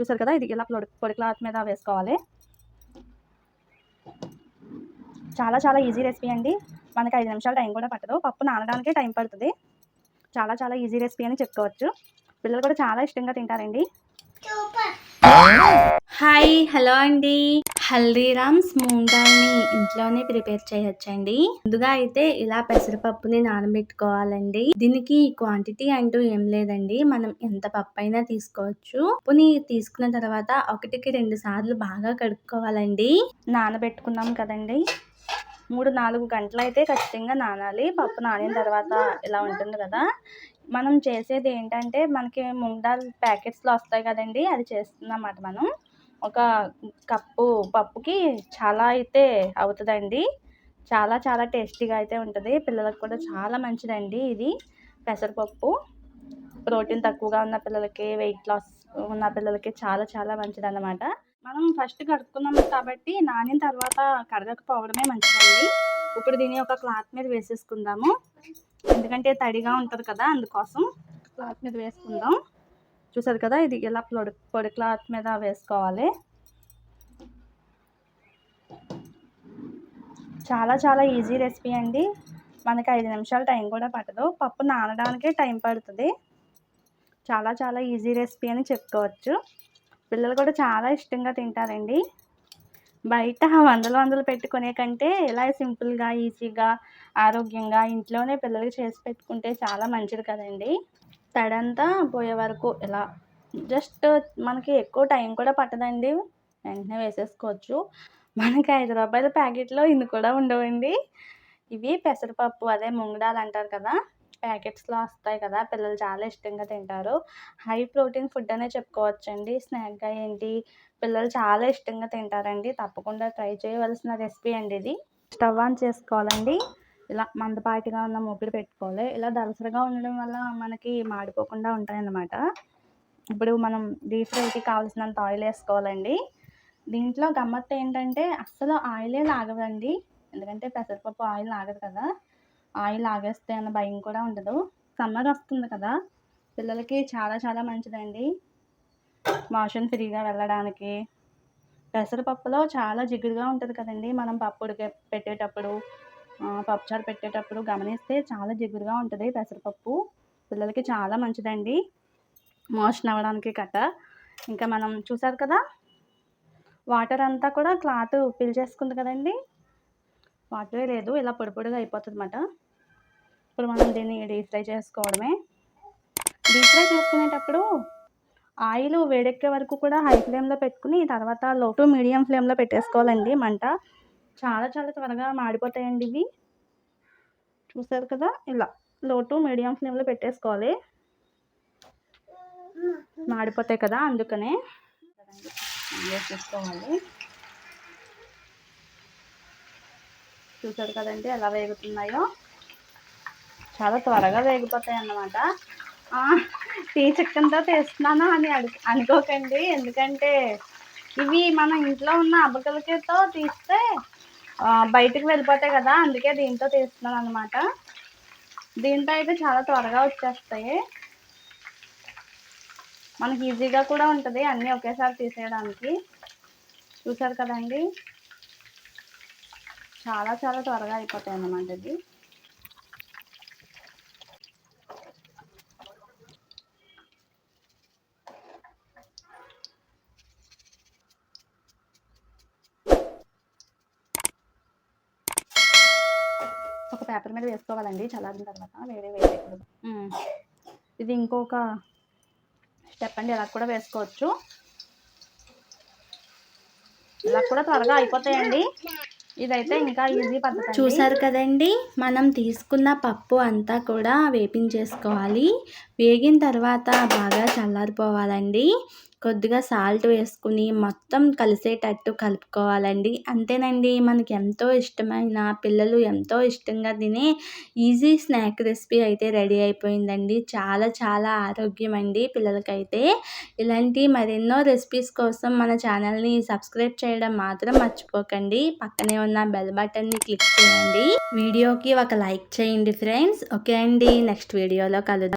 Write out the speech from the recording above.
చూసారు కదా? ఇది ఇలా పొడి పొడి క్లాత్ మీద వేసుకోవాలి. చాలా చాలా ఈజీ రెసిపీ అండి. మనకి ఐదు నిమిషాలు టైం కూడా పట్టదు. పప్పు నానడానికే టైం పడుతుంది. చాలా చాలా ఈజీ రెసిపీ అని చెప్పుకోవచ్చు. పిల్లలు కూడా చాలా ఇష్టంగా తింటారండి. హాయ్ హలో అండి. హల్దీరామ్స్ మూంగ్ దాల్ని ఇంట్లోనే ప్రిపేర్ చేయొచ్చండి. ముందుగా అయితే ఇలా పెసరపప్పుని నానబెట్టుకోవాలండి. దీనికి క్వాంటిటీ అంటూ ఏం లేదండి. మనం ఎంత పప్పు అయినా తీసుకోవచ్చు. పప్పుని తీసుకున్న తర్వాత ఒకటికి రెండు సార్లు బాగా కడుక్కోవాలండి. నానబెట్టుకున్నాం కదండి. మూడు నాలుగు గంటలు అయితే ఖచ్చితంగా నానాలి. పప్పు నానిన తర్వాత ఇలా ఉంటుంది కదా. మనం చేసేది ఏంటంటే మనకి ముంగాల్ దాల్ ప్యాకెట్స్లో వస్తాయి కదండి. అది చేస్తున్నమాట మనం. ఒక కప్పు పప్పుకి చాలా అయితే అవుతుందండి. చాలా చాలా టేస్టీగా అయితే ఉంటుంది. పిల్లలకు కూడా చాలా మంచిదండి ఇది. పెసరపప్పు ప్రోటీన్ తక్కువగా ఉన్న పిల్లలకి వెయిట్ లాస్ ఉన్న పిల్లలకి చాలా చాలా మంచిది అన్నమాట మనం ఫస్ట్ కడుక్కున్నాం కాబట్టి నానిన తర్వాత కడగకపోవడమే మంచిదండి. ఇప్పుడు దీన్ని ఒక క్లాత్ మీద వేసేసుకుందాము. ఎందుకంటే తడిగా ఉంటుంది కదా అందుకోసం క్లాత్ మీద వేసుకుందాం. చూసారు కదా? ఇది ఇలా పొడి పొడి క్లాత్ మీద వేసుకోవాలి. చాలా చాలా ఈజీ రెసిపీ అండి. మనకి ఐదు నిమిషాలు టైం కూడా పట్టదు. పప్పు నానడానికే టైం పడుతుంది. చాలా చాలా ఈజీ రెసిపీ అని చెప్పుకోవచ్చు. పిల్లలు కూడా చాలా ఇష్టంగా తింటారండి. బయట వందలు వందలు పెట్టుకునే కంటే ఇలా సింపుల్గా ఈజీగా ఆరోగ్యంగా ఇంట్లోనే పిల్లలకి చేసి పెట్టుకుంటే చాలా మంచిది కదండి. తడంతా పోయే వరకు ఇలా జస్ట్ మనకి ఎక్కువ టైం కూడా పట్టదండి. వెంటనే వేసేసుకోవచ్చు. మనకి ఐదు రూపాయల ప్యాకెట్లో ఇన్ని కూడా ఉండవండి. ఇవి పెసరపప్పు అదే ముంగడాలు అంటారు కదా ప్యాకెట్స్లో వస్తాయి కదా పిల్లలు చాలా ఇష్టంగా తింటారు. హై ప్రోటీన్ ఫుడ్ అనే చెప్పుకోవచ్చండి. స్నాక్గా ఏంటి పిల్లలు చాలా ఇష్టంగా తింటారండి. తప్పకుండా ట్రై చేయవలసిన రెసిపీ అండి ఇది. స్టవ్ ఆన్ చేసుకోవాలండి. ఇలా మందపాటిగా ఉన్న మూకుడు పెట్టుకోవాలి. ఇలా దలసరిగా ఉండడం వల్ల మనకి మాడిపోకుండా ఉంటాయన్నమాట. ఇప్పుడు మనం డీప్ ఫ్రైకి కావాల్సినంత ఆయిల్ వేసుకోవాలండి. దీంట్లో గమ్మత్తు ఏంటంటే అస్సలు ఆయిలే లాగదండి ఎందుకంటే పెసరపప్పు ఆయిల్ లాగదు కదా. ఆయిల్ ఆగేస్తే అన్న భయం కూడా ఉండదు. సమ్మర్ వస్తుంది కదా. పిల్లలకి చాలా చాలా మంచిదండి. మోషన్ ఫ్రీగా వెళ్ళడానికి. పెసరపప్పులో చాలా జిగురుగా ఉంటుంది కదండి. మనం పప్పుడికి పెట్టేటప్పుడు పప్పుచారు పెట్టేటప్పుడు గమనిస్తే చాలా జిగురుగా ఉంటుంది పెసరపప్పు. పిల్లలకి చాలా మంచిదండి. మోషన్ అవ్వడానికి కట్ట. ఇంకా మనం చూసారు కదా? వాటర్ అంతా కూడా క్లాత్ ఫిల్ చేసుకుంది కదండి? వాటరే లేదు ఇలా పొడి పొడిగా అయిపోతుంది అనమాట ఇప్పుడు మనం దీన్ని డీప్ ఫ్రై చేసుకోవడమే. డీప్ ఫ్రై చేసుకునేటప్పుడు ఆయిల్ వేడెక్కే వరకు కూడా హై ఫ్లేమ్లో పెట్టుకుని తర్వాత లో టు మీడియం ఫ్లేమ్లో పెట్టేసుకోవాలండి మంట. చాలా చాలా త్వరగా మాడిపోతాయండి ఇవి. చూసారు కదా? ఇలా లో టు మీడియం ఫ్లేమ్లో పెట్టేసుకోవాలి. మాడిపోతాయి కదా అందుకనే. వేసేసుకోవాలి. చూసారు కదండి ఎలా వేగుతున్నాయో? చాలా త్వరగా వేగిపోతాయి అన్నమాట. టీ చిక్కన్తో తీస్తున్నాను అని అడు అనుకోకండి. ఎందుకంటే ఇవి మన ఇంట్లో ఉన్న అబకలతో తీస్తే బయటకు వెళ్ళిపోతాయి కదా అందుకే దీంతో తీస్తున్నాను అనమాట దీంతో అయితే చాలా త్వరగా వచ్చేస్తాయి. మనకి ఈజీగా కూడా ఉంటుంది అన్నీ ఒకేసారి తీసేయడానికి. చూసారు కదండి? చాలా చాలా త్వరగా అయిపోతాయి అన్నమాట ఇది ఒక పేపర్ మీద వేసుకోవాలండి చల్లారిన తర్వాత వేరే వేరే ఇది ఇంకొక స్టెప్ అండి ఇలా కూడా వేసుకోవచ్చు. ఇలా కూడా త్వరగా అయిపోతాయండి. ఇదైతే ఇంకా ఈజీ పద్ధతి చూసారు కదండి మనం తీసుకున్న పప్పు అంతా కూడా వేపించేసుకోవాలి. వేగిన తర్వాత బాగా చల్లారిపోవాలండి. కొద్దిగా సాల్ట్ వేసుకుని మొత్తం కలిసేటట్టు కలుపుకోవాలండి. అంతేనండి మనకి ఎంతో ఇష్టమైన పిల్లలు ఎంతో ఇష్టంగా తినే ఈజీ స్నాక్ రెసిపీ అయితే రెడీ అయిపోయిందండి. చాలా చాలా ఆరోగ్యం అండి పిల్లలకైతే. ఇలాంటి మరెన్నో రెసిపీస్ కోసం మన ఛానల్ని సబ్స్క్రైబ్ చేయడం మాత్రం మర్చిపోకండి. పక్కనే ఉన్న బెల్ బటన్ని క్లిక్ చేయండి. వీడియోకి ఒక లైక్ చేయండి ఫ్రెండ్స్. ఓకే అండి నెక్స్ట్ వీడియోలో కలుద్దాం.